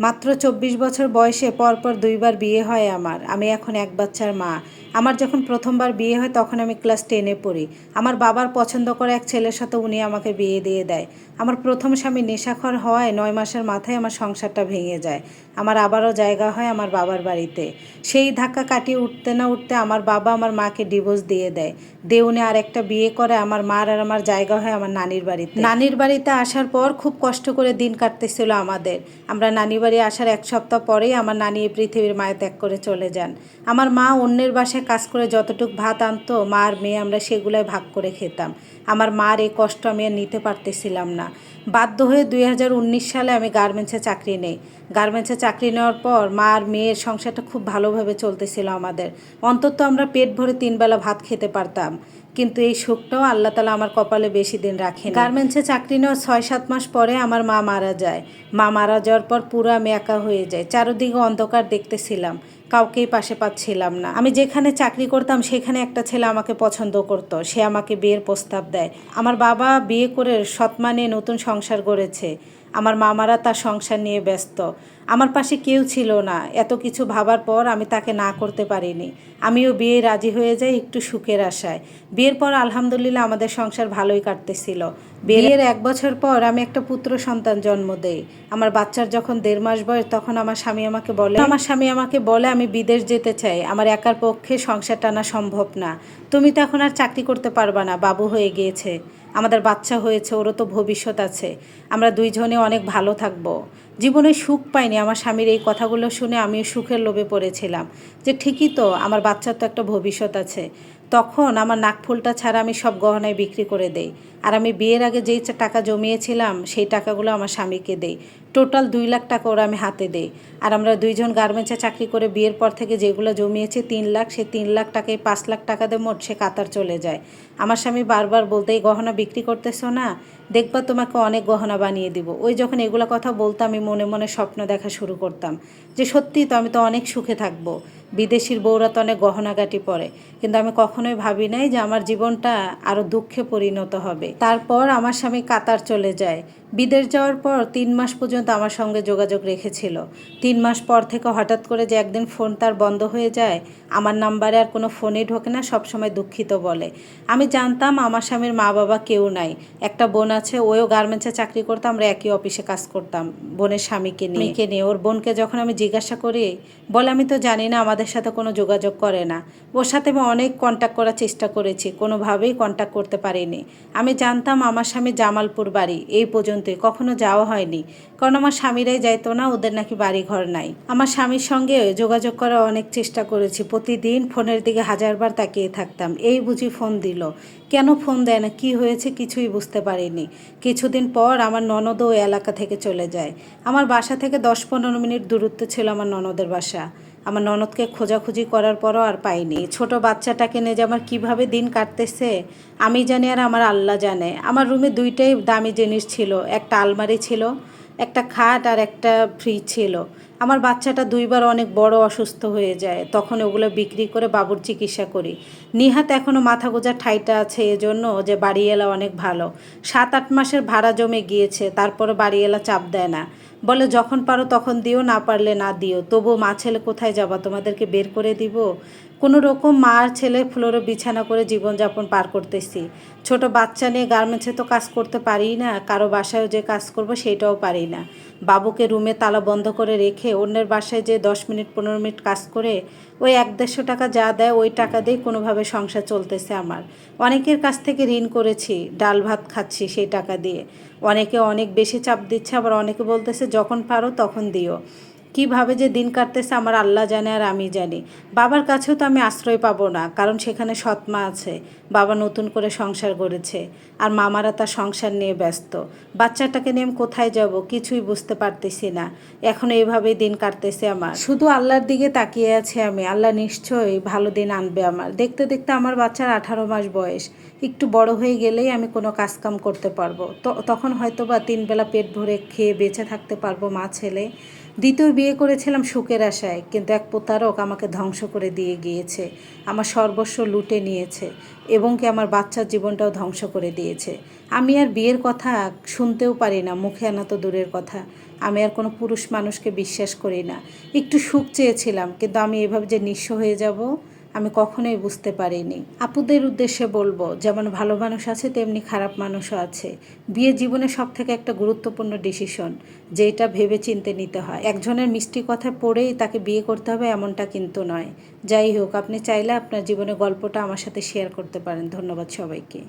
মাত্র চব্বিশ বছর বয়সে পরপর দুইবার বিয়ে হয় আমার। আমি এখন এক বাচ্চার মা। আমার যখন প্রথমবার বিয়ে হয়, তখন আমি ক্লাস টেনে পড়ি। আমার বাবার পছন্দ করে এক ছেলের সাথে উনি আমাকে বিয়ে দিয়ে দেয়। আমার প্রথম স্বামী নেশাখর হওয়ায় নয় মাসের মাথায় আমার সংসারটা ভেঙে যায়। আমার আবারও জায়গা হয় আমার বাবার বাড়িতে। সেই ধাক্কা কাটিয়ে উঠতে না উঠতে আমার বাবা আমার মাকে ডিভোর্স দিয়ে দেয়। দেউনে আর একটা বিয়ে করে, আমার মার আর আমার জায়গা হয় আমার নানির বাড়িতে। নানির বাড়িতে আসার পর খুব কষ্ট করে দিন কাটতেছিল আমাদের। আমরা নানি বাড়ি আসার এক সপ্তাহ পরেই আমার নানি এই পৃথিবীর মায়ে ত্যাগ করে চলে যান। আমার মা অন্যের বাসায় কাজ করে যতটুক ভাত আনতো, মার মেয়ে আমরা সেগুলোই ভাগ করে খেতাম। আমার মার এই কষ্ট আমি আর নিতে পারতেছিলাম না। বাধ্য হয়ে দুই হাজার উনিশ সালে আমি গার্মেন্টসে চাকরি নেই। গার্মেন্টসে চাকরি নেওয়ার পর মা আর মেয়ের সংসারটা খুব ভালোভাবে চলতেছিল আমাদের। অন্তত আমরা পেট ভরে তিনবেলা ভাত খেতে পারতাম। কিন্তু এই সুখটাও আল্লাহ তালা আমার কপালে বেশি দিন রাখে গার্মেন্টসে চাকরি নেওয়ার ছয় সাত মাস পরে আমার মা মারা যায়। মা মারা যাওয়ার পর পুরো আমি একা হয়ে যায় চারোদিকে অন্ধকার দেখতেছিলাম। কাউকেই পাশে পাচ্ছিলাম না। আমি যেখানে চাকরি করতাম সেখানে একটা ছেলে আমাকে পছন্দ করতো। সে আমাকে বিয়ের প্রস্তাব দেয়। আমার বাবা বিয়ে করে সৎমা নিয়ে নতুন সংসার গড়েছে। আমার মামারা তার সংসার নিয়ে ব্যস্ত। আমার পাশে কেউ ছিল না। এত কিছু ভাবার পর আমি তাকে না করতে পারিনি। আমিও বিয়ে রাজি হয়ে যাই একটু সুখের আশায়। বিয়ের পর আলহামদুলিল্লাহ আমাদের সংসার ভালোই কাটতেছিল। বিয়ের এক বছর পর আমি একটা পুত্র সন্তান জন্ম দেই। আমার বাচ্চার যখন দেড় মাস বয়স তখন আমার স্বামী আমাকে বলে, আমার স্বামী আমাকে বলে আমি বিদেশ যেতে চাই। আমার একার পক্ষে সংসার টানা সম্ভব না। তুমি তো এখন আর চাকরি করতে পারবা না। বাবু হয়ে গিয়েছে। আমাদের বাচ্চা হয়েছে, ওরও তো ভবিষ্যৎ আছে। আমরা দুইজনে অনেক ভালো থাকব। জীবনে সুখ পাইনি, আমার স্বামীর এই কথাগুলো শুনে আমিও সুখের লোভে পড়েছিলাম। যে ঠিকই তো, আমার বাচ্চার তো একটা ভবিষ্যৎ আছে। তখন আমার নাকফুলটা ছাড়া আমি সব গহনায় বিক্রি করে দেই। আর আমি বিয়ের আগে যেই টাকা জমিয়েছিলাম, সেই টাকাগুলো আমার স্বামীকে দেই। টোটাল দুই লাখ টাকা ওরা আমি হাতে দেই। আর আমরা দুইজন গার্মেন্টসে চাকরি করে বিয়ের পর থেকে যেগুলো জমিয়েছি, তিন লাখ, সেই তিন লাখ টাকায় পাঁচ লাখ টাকা দিয়ে মোট সে কাতার চলে যায়। আমার স্বামী বারবার বলতে, এই গহনা বিক্রি করতেছো না? দেখবা তোমাকে অনেক গহনা বানিয়ে দিব। ওই যখন এগুলো কথা বলতাম, আমি মনে মনে স্বপ্ন দেখা শুরু করতাম যে সত্যি তো আমি তো অনেক সুখে থাকব। বিদেশির বউরা তো অনেক গহনাগাটি পরে। কিন্তু আমি কখনোই ভাবি নাই যে আমার জীবনটা আরও দুঃখে পরিণত হবে। তারপর আমার স্বামী কাতার চলে যায়। বিদেশ যাওয়ার পর তিন মাস পর্যন্ত আমার সঙ্গে যোগাযোগ রেখেছিল। তিন মাস পর থেকে হঠাৎ করে যে একদিন ফোন তার বন্ধ হয়ে যায়, আমার নাম্বারে আর কোনো ফোনই ঢোকে না, সবসময় দুঃখিত বলে। আমি জানতাম আমার স্বামীর মা বাবা কেউ নাই। একটা বোন আছে ওও গার্মেন্টসে চাকরি করতাম আমরা একই অফিসে কাজ করতাম, বোনের স্বামীকে নিয়ে। নিয়ে। ওর বোনকে যখন আমি জিজ্ঞাসা করি, বলে, আমি তো জানি না, আমাদের সাথে কোনো যোগাযোগ করে না। ওর সাথে আমি অনেক কন্ট্যাক্ট করার চেষ্টা করেছি, কোনোভাবেই কন্ট্যাক্ট করতে পারিনি। আমি জানতাম আমার স্বামী জামালপুর বাড়ি, এই পর্যন্তই, কখনো যাওয়া হয়নি। কারণ আমার স্বামীরাই যাইতো না, ওদের নাকি বাড়ি ঘর নাই। আমার স্বামীর সঙ্গে যোগাযোগ করার অনেক চেষ্টা করেছি, প্রতিদিন ফোনের দিকে হাজারবার তাকিয়ে থাকতাম। এই বুঝি ফোন দিল। কেন ফোন দেয় না, কি হয়েছে কিছুই বুঝতে পারিনি। কিছুদিন পর আমার ননদও ওই এলাকা থেকে চলে যায়। আমার বাসা থেকে দশ পনেরো মিনিট দূরত্ব ছিল আমার ননদের বাসা। আমার ননদকে খোঁজাখুঁজি করার পরও আর পাইনি। ছোট বাচ্চাটাকে নিয়ে যে আমার কীভাবে দিন কাটতেছে, আমি জানি আর আমার আল্লাহ জানে। আমার রুমে দুইটাই দামি জিনিস ছিল, একটা আলমারি ছিল, একটা খাট আর একটা ফ্রিজ ছিল। আমার বাচ্চাটা দুইবার অনেক বড় অসুস্থ হয়ে যায়, তখন ওগুলো বিক্রি করে বাবুর চিকিৎসা করি। নিহাত এখনও মাথা গোজা ঠাইটা আছে, এজন্য যে বাড়িওয়ালা অনেক ভালো। সাত আট মাসের ভাড়া জমে গিয়েছে তারপরে বাড়িওয়ালা চাপ দেয় না। বলে, যখন পারো তখন দিও, না পারলে না দিও। তবু মা ছেলে কোথায় যাবা? তোমাদেরকে বের করে দিব। কোনো রকম মা ছেলে ফ্লোরে বিছানা করে জীবনযাপন পার করতেছি। ছোট বাচ্চা নিয়ে গার্মেন্টসে তো কাজ করতে পারি না, কারও বাসায়ও যে কাজ করব সেটাও পারি না। বাবুকে রুমে তালা বন্ধ করে রেখে অন্যের বাসায় যে দশ মিনিট, পনেরো মিনিট কাজ করে, ওই এক দেড়শো টাকা যা দেয় ওই টাকা দিয়ে কোনোভাবে সংসার চলতেছে আমার। অনেকের কাছ থেকে ঋণ করেছি, ডাল ভাত খাচ্ছি সেই টাকা দিয়ে। অনেকে অনেক বেশি চাপ দিচ্ছে, আবার অনেকে বলতেছে, যখন পারো তখন দিও। কীভাবে যে দিন কাটতেছে আমার আল্লাহ জানে আর আমি জানি। বাবার কাছেও তো আমি আশ্রয় পাবো না, কারণ সেখানে সৎমা আছে, বাবা নতুন করে সংসার গড়েছে আর মামারা তার সংসার নিয়ে ব্যস্ত। বাচ্চাটাকে নিয়ে আমি কোথায় যাব? কিছুই বুঝতে পারতেছি না। এখন এইভাবেই দিন কাটতেছে আমার। শুধু আল্লাহর দিকে তাকিয়ে আছে আমি। আল্লাহ নিশ্চয়ই ভালো দিন আনবে আমার। দেখতে দেখতে আমার বাচ্চার আঠারো মাস বয়স। একটু বড় হয়ে গেলেই আমি কোনো কাজকাম করতে পারব। তো, তখন হয়তো বা তিন বেলা পেট ভরে খেয়ে বেঁচে থাকতে পারব মা ছেলে। দ্বিতীয় বিয়ে করেছিলাম সুখের আশায়, কিন্তু এক প্রতারক আমাকে ধ্বংস করে দিয়ে গিয়েছে, আমার সর্বস্ব লুটে নিয়েছে এবং কি আমার বাচ্চার জীবনটাও ধ্বংস করে দিয়েছে। আমি আর বিয়ের কথা শুনতেও পারি না, মুখে আনা তো দূরের কথা। আমি আর কোনো পুরুষ মানুষকে বিশ্বাস করি না। একটু সুখ চেয়েছিলাম, কিন্তু আমি এভাবে যে নিঃস্ব হয়ে যাব আমি কখনোই বুঝতে পারিনি। আপুদের উদ্দেশ্যে বলব, যেমন ভালো মানুষ আছে, তেমনি খারাপ মানুষও আছে। বিয়ে জীবনে সব থেকে একটা গুরুত্বপূর্ণ ডিসিশন যেটা ভেবে চিনতে নিতে হয়। একজনের মিষ্টি কথা পড়েই তাকে বিয়ে করতে হবে এমনটা কিন্তু নয়। যাই হোক, আপনি চাইলে আপনার জীবনের গল্পটা আমার সাথে শেয়ার করতে পারেন। ধন্যবাদ সবাইকে।